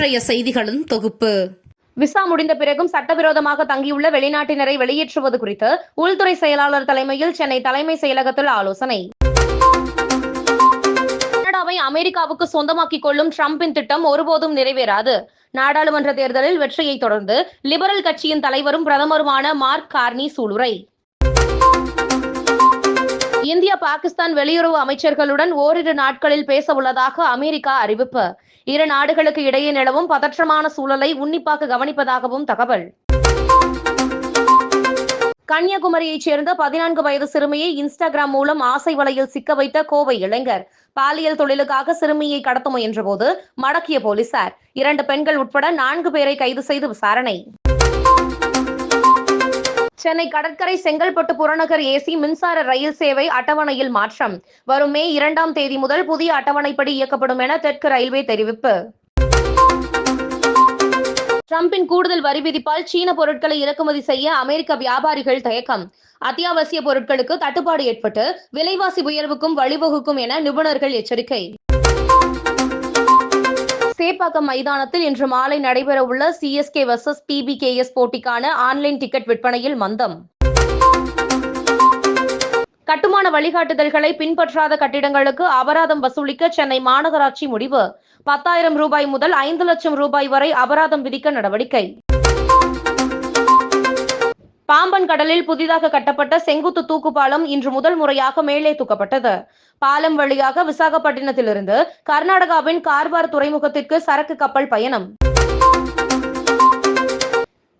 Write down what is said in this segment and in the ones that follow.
இன்றைய செய்திகளின் தொகுப்பு. விசா முடிந்த பிறகும் சட்டவிரோதமாக தங்கியுள்ள வெளிநாட்டினரை வெளியேற்றுவது குறித்து உள்துறை செயலாளர் தலைமையில் சென்னை தலைமை செயலகத்தில் ஆலோசனை. கனடாவை அமெரிக்காவுக்கு சொந்தமாக்கிக் கொள்ளும் டிரம்பின் திட்டம் ஒருபோதும் நிறைவேறாது. நாடாளுமன்ற தேர்தலில் வெற்றியை தொடர்ந்து லிபரல் கட்சியின் தலைவரும் பிரதமருமான மார்க் கார்னி சூளுரை. இந்தியா பாகிஸ்தான் வெளியுறவு அமைச்சர்களுடன் ஓரிரு நாட்களில் பேச உள்ளதாக அமெரிக்கா அறிவிப்பு. இரு நாடுகளுக்கு இடையே நிலவும் பதற்றமான சூழலை உன்னிப்பாக கவனிப்பதாகவும் தகவல். கன்னியாகுமரியைச் சேர்ந்த பதினான்கு வயது சிறுமியை இன்ஸ்டாகிராம் மூலம் ஆசை வலையில் சிக்க வைத்த கோவை இளைஞர். பாலியல் தொழிலுக்காக சிறுமியை கடத்த முயன்றபோது மடக்கிய போலீசார். இரண்டு பெண்கள் உட்பட நான்கு பேரை கைது செய்து விசாரணை. சென்னை கடற்கரை செங்கல்பட்டு புறநகர் ஏசி மின்சார ரயில் சேவை அட்டவணையில் மாற்றம். வரும் மே இரண்டாம் தேதி முதல் புதிய அட்டவணைப்படி இயக்கப்படும் என தெற்கு ரயில்வே தெரிவிப்பு. டிரம்பின் கூடுதல் வரி விதிப்பால் சீன பொருட்களை இறக்குமதி செய்ய அமெரிக்க வியாபாரிகள் தயக்கம். அத்தியாவசிய பொருட்களுக்கு தட்டுப்பாடு ஏற்பட்டு விலைவாசி உயர்வுக்கும் வழிவகுக்கும் என நிபுணர்கள் எச்சரிக்கை. சேப்பாக்கம் மைதானத்தில் இன்று மாலை நடைபெறவுள்ள சிஎஸ்கே வர்சஸ் பிபிகேஎஸ் போட்டிக்கான ஆன்லைன் டிக்கெட் விற்பனையில் மந்தம். கட்டுமான வழிகாட்டுதல்களை பின்பற்றாத கட்டிடங்களுக்கு அபராதம் வசூலிக்க சென்னை மாநகராட்சி முடிவு. பத்தாயிரம் ரூபாய் முதல் ஐந்து லட்சம் ரூபாய் வரை அபராதம் விதிக்க நடவடிக்கை. பாம்பன் கடலில் புதிதாக கட்டப்பட்ட செங்குத்து தூக்கு பாலம் இன்று முதல் முறையாக மேலே தூக்கப்பட்டது. பாலம் வழியாக விசாகப்பட்டினத்திலிருந்து கர்நாடகாவின் கார்வார் துறைமுகத்திற்கு சரக்கு கப்பல் பயணம்.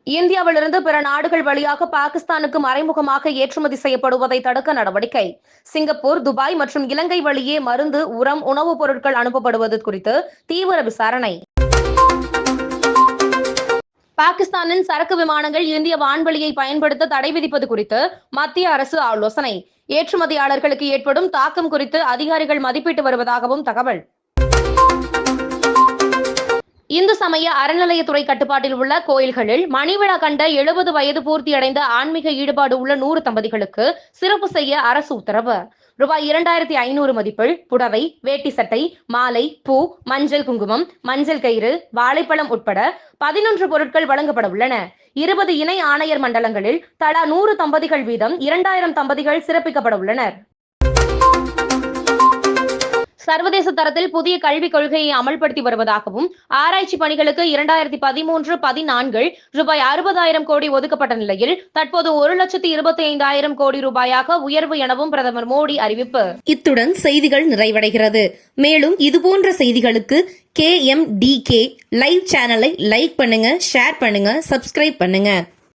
இந்தியாவிலிருந்து பிற நாடுகள் வழியாக பாகிஸ்தானுக்கு மறைமுகமாக ஏற்றுமதி செய்யப்படுவதை தடுக்க நடவடிக்கை. சிங்கப்பூர் துபாய் மற்றும் இலங்கை வழியே மருந்து உரம் உணவுப் பொருட்கள் அனுப்பப்படுவது குறித்து தீவிர விசாரணை. பாகிஸ்தானின் சரக்கு விமானங்கள் இந்திய வான்வெளியை பயன்படுத்த தடை விதிப்பது குறித்து மத்திய அரசு ஆலோசனை. ஏற்றுமதியாளர்களுக்கு ஏற்படும் தாக்கம் குறித்து அதிகாரிகள் மதிப்பிட்டு வருவதாகவும் தகவல். இந்து சமய அறநிலையத்துறை கட்டுப்பாட்டில் உள்ள கோயில்களில் மணிவிழா கண்ட எழுபது வயது பூர்த்தியடைந்த ஆன்மீக ஈடுபாடு உள்ள நூறு தம்பதிகளுக்கு சிறப்பு செய்ய அரசு உத்தரவு. ரூபாய் இரண்டாயிரத்தி ஐநூறு மதிப்பில் புடவை வேட்டி சட்டை மாலை பூ மஞ்சள் குங்குமம் மஞ்சள் கயிறு வாழைப்பழம் உட்பட பதினொன்று பொருட்கள் வழங்கப்பட உள்ளன. இருபது இணை ஆணையர் மண்டலங்களில் தலா நூறு தம்பதிகள் வீதம் இரண்டாயிரம் தம்பதிகள் சிறப்பிக்கப்பட உள்ளனர். சர்வதேச தரத்தில் புதிய கல்விக் கொள்கையை அமல்படுத்தி வருவதாகவும் ஆராய்ச்சி பணிகளுக்கு இரண்டாயிரத்தி பதிமூன்று பதினான்கில் ரூபாய் அறுபதாயிரம் கோடி ஒதுக்கப்பட்ட நிலையில் தற்போது ஒரு லட்சத்தி இருபத்தி ஐந்தாயிரம் கோடி ரூபாயாக உயர்வு எனவும் பிரதமர் மோடி அறிவிப்பு. இத்துடன் செய்திகள் நிறைவடைகிறது. மேலும் இதுபோன்ற செய்திகளுக்கு K M D K live சேனலை லைக் பண்ணுங்க ஷேர் பண்ணுங்க சப்ஸ்கிரைப் பண்ணுங்க.